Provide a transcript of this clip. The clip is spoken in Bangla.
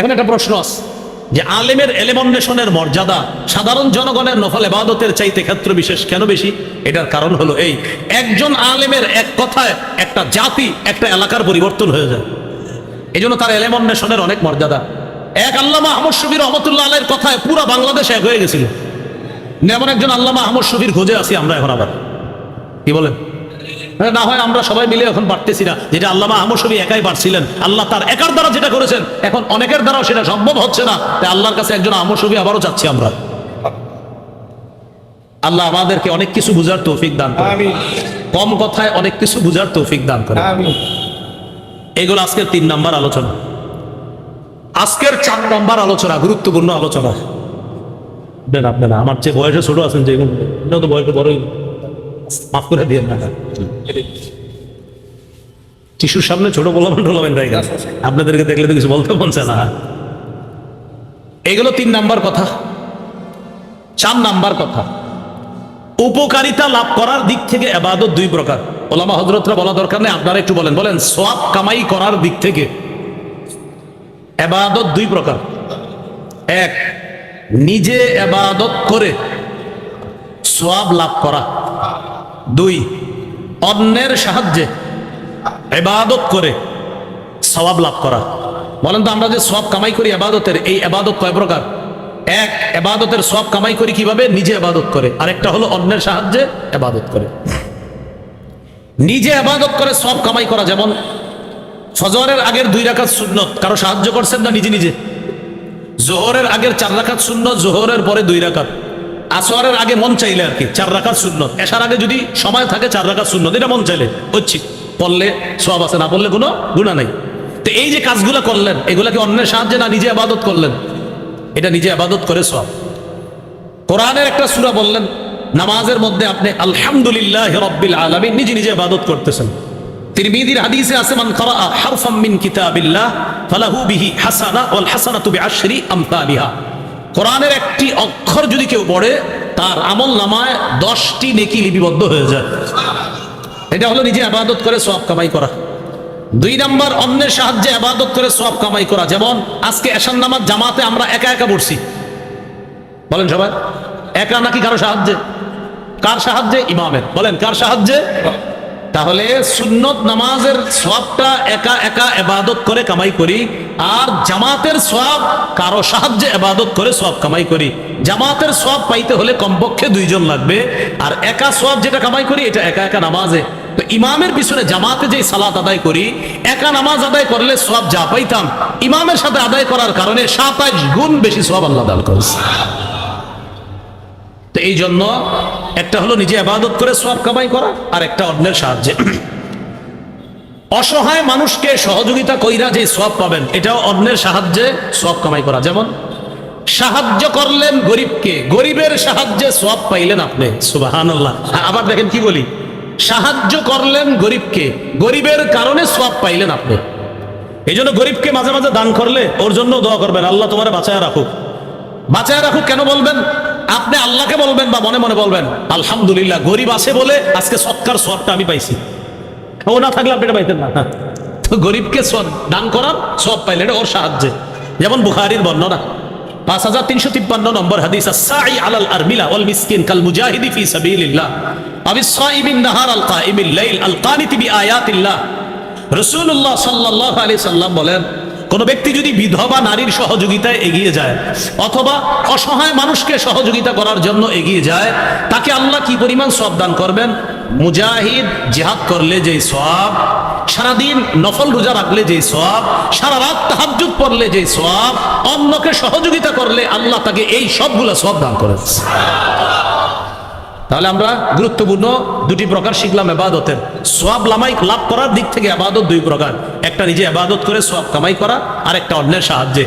এখন একটা প্রশ্ন আছে। যে আলেমের এলেমন্বেষণের মর্যাদা সাধারণ জনগণের নফল এবাদতের চাইতে ক্ষেত্র বিশেষ কেন বেশি? এটার কারণ হলো এই, একজন আলেমের এক কথায় একটা জাতি, একটা এলাকার পরিবর্তন হয়ে যায়। এই জন্য তার এলেমন্বেষণের অনেক মর্যাদা। এক আল্লামা আহমদ শফির রহমতুল্লাহ আলের কথায় পুরো বাংলাদেশ এক হয়ে গেছিল। এমন একজন আল্লামা আহমদ শফির খোঁজে আছি আমরা এখন আবার। কি বলেন? না হয় আমরা সবাই মিলে এখন পারতেছি না। যেটা আল্লামা আহমদ শফি একাই পারছিলেন আল্লাহ তার একার দ্বারা যেটা করেছেন এখন অনেকের দ্বারাও সেটা সম্ভব হচ্ছে না। তাই আল্লাহর কাছে একজন আহমদ শফি আবারও চাচ্ছি আমরা। আল্লাহ আমাদেরকে অনেক কিছু বুঝার তৌফিক দান করে কম কথায় অনেক কিছু বুঝার তৌফিক দান করে এগুলো আজকের তিন নাম্বার আলোচনা। আজকের চার নাম্বার আলোচনা গুরুত্বপূর্ণ আলোচনা। আপনারা আমার চেয়ে বয়সে ছোট আছেন যে তো বয়সে বড়ই। মাফ করে দিয়ে সামনে ছোট টোলাবেন রাই আপনাদেরকে দেখলে তো কিছু বলতে না। এগুলো তিন নাম্বার কথা। চার নাম্বার কথা। উপকারিতা লাভ করার দিক থেকে এবাদত দুই প্রকার। ওলামা হজরতরা বলা দরকার নেই, আপনারা একটু বলেন। বলেন সোয়াব কামাই করার দিক থেকে এবাদত দুই প্রকার। এক, নিজে এবাদত করে সোয়াব লাভ করা। দুই, অন্যের সাহায্যে এবাদত করে সওয়াব লাভ করা। বলেন তো, আমরা যে সব কামাই করি এবাদতের এই এবাদত কয় প্রকার? এক এবাদতের সব কামাই করি কীভাবে? নিজে এবাদত করে। আরেকটা হলো, অন্যের সাহায্যে এবাদত করে। নিজে এবাদত করে সব কামাই করা, যেমন ফজরের আগের দুই রাকাত সুন্নত, কারও সাহায্য করছেন না, নিজে নিজে? জোহরের আগের চার রাকাত সুন্নত, জোহরের পরে দুই রাকাত। আসরের আগে মন চাইলে আর কি, চার রাকাত সুন্নত। এসার আগে যদি সময় থাকে, চার রাকাত সুন্নত। এটা মন চাইলে হচ্ছে পড়লে সব আছে, না পড়লে কোনো গুণা নাই। তো এই যে কাজগুলো করলেন এগুলা কি অন্যের সাহায্যে না নিজে আবাদত করলেন? এটা নিজে আবাদত করে সব কোরআনের একটা সুরা বললেন, নামাজের মধ্যে আপনি আলহামদুলিল্লাহ রব্বিল আলামিন নিজে নিজে আবাদত করতেছেন। বিহি হাসানা কোরআনের একটি অক্ষর যদি কেউ পড়ে, তার আমল নামায় দশটি নেকি লিপিবদ্ধ হয়ে যায়। এটা হলো নিজে আবাদত করে সব কামাই করা। দুই নাম্বার, অন্যের সাহায্যে আবাদত করে সব কামাই করা। যেমন, আজকে এশান নামাজ জামাতে আমরা একা একা পড়ছি। বলেন সবাই, একা নাকি কারও সাহায্যে? কার সাহায্যে? ইমামের। বলেন, কার সাহায্যে? তাহলে সুন্নত নামাজের সবটা একা একা এবাদত করে কামাই করি, আর জামাতের সব কারও সাহায্যে এবাদত করে সব কামাই করি। জামাতের সব পাইতে হলে কমপক্ষে দুইজন লাগবে, আর একা সব যেটা কামাই করি, এটা একা একা নামাজে। তো ইমামের পিছনে জামাতে যে সালাত আদায় করি, একা নামাজ আদায় করলে সব যা পাইতাম, ইমামের সাথে আদায় করার কারণে সাতাইশ গুণ বেশি সব আল্লাহ দান করেছে। তো এই জন্য একটা হলো নিজে আবাদত করে সব কামাই করা, আর একটা অন্যের সাহায্যে। অসহায় মানুষকে সহযোগিতা কইরা যে সব পাবেন, এটাও অন্যের সাহায্যে সব কামাই করা। যেমন, সাহায্য করলেন গরিবকে, গরিবের সাহায্যে সব পাইলেন আপনি সুবাহান আবার দেখেন কি বলি, সাহায্য করলেন গরিবকে, গরিবের কারণে সব পাইলেন আপনি। এই জন্য গরিবকে মাঝে মাঝে দান করলে ওর জন্য দোয়া করবেন, আল্লাহ তোমার বাঁচায় রাখুক। বাঁচায় রাখুক কেন বলবেন? আপনি আল্লাহকে বলবেন বা মনে মনে বলবেন, আলহামদুলিল্লাহ, গরিব আছে বলে আজকে সৎকার সবটা আমি পাইছি। ও না থাকলে আপনি এটা পাইতেন না। তো গরিবকে সৎ দান করার সব পাইলেন এটা ওর সাহায্যে। যেমন বুখারির বর্ণনা, পাঁচ হাজার তিনশো তিপ্পান্ন নম্বর হাদিস সাই আলাল আরমিলা ওয়াল মিসকিন কাল মুজাহিদি ফি সাবিলিল্লাহ। আবি সাইবিন নাহার আল কাইমিল লাইল আল কানিতি বি আয়াতিল্লাহ। রসুল্লাহ সাল্লাহ আলি সাল্লাম বলেন কোন ব্যক্তি যদি বিধবা নারীর সহযোগিতায় এগিয়ে যায় অথবা অসহায় মানুষকে সহযোগিতা করার জন্য এগিয়ে যায়, তাকে আল্লাহ কি পরিমাণ সব দান করবেন? মুজাহিদ জেহাদ করলে যে সব সারাদিন নফল রোজা রাখলে যে সব সারা রাত তাহাজ্জুদ পড়লে যে সব অন্যকে সহযোগিতা করলে আল্লাহ তাকে এই সবগুলা সব দান করেছে তাহলে আমরা গুরুত্বপূর্ণ দুটি প্রকার শিখলাম আবাদতের সব লামাই লাভ করার দিক থেকে আবাদত দুই প্রকার। একটা নিজে আবাদত করে সব কামাই করা আর একটা অন্যের সাহায্যে।